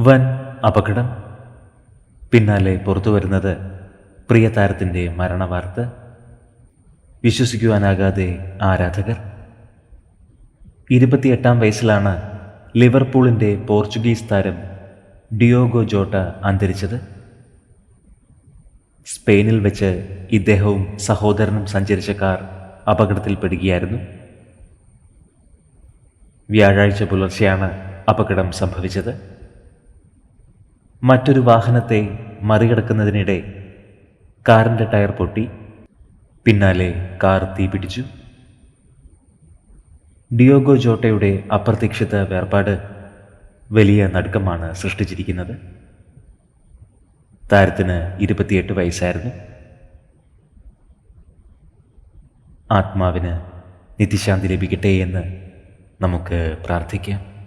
വൻ അപകടം. പിന്നാലെ പുറത്തു വരുന്നത് പ്രിയ താരത്തിന്റെ മരണവാർത്ത. വിശ്വസിക്കുവാനാകാതെ ആരാധകർ. ഇരുപത്തിയെട്ടാം വയസ്സിലാണ് ലിവർപൂളിന്റെ പോർച്ചുഗീസ് താരം ഡിയോഗോ ജോട്ട അന്തരിച്ചത്. സ്പെയിനിൽ വെച്ച് ഇദ്ദേഹവും സഹോദരനും സഞ്ചരിച്ച കാർ അപകടത്തിൽപ്പെടുകയായിരുന്നു. വ്യാഴാഴ്ച പുലർച്ചെയാണ് അപകടം സംഭവിച്ചത്. മറ്റൊരു വാഹനത്തെ മറികടക്കുന്നതിനിടെ കാറിന്റെ ടയർ പൊട്ടി. പിന്നാലെ കാർ തീപിടിച്ചു ഡിയോഗോ ജോട്ടയുടെ അപ്രതീക്ഷിത വേർപാട് വലിയ നടുക്കമാണ് സൃഷ്ടിച്ചിരിക്കുന്നത്. താരത്തിന് ഇരുപത്തിയെട്ട് വയസ്സായിരുന്നു. ആത്മാവിന് നിത്യശാന്തി ലഭിക്കട്ടെ എന്ന് നമുക്ക് പ്രാർത്ഥിക്കാം.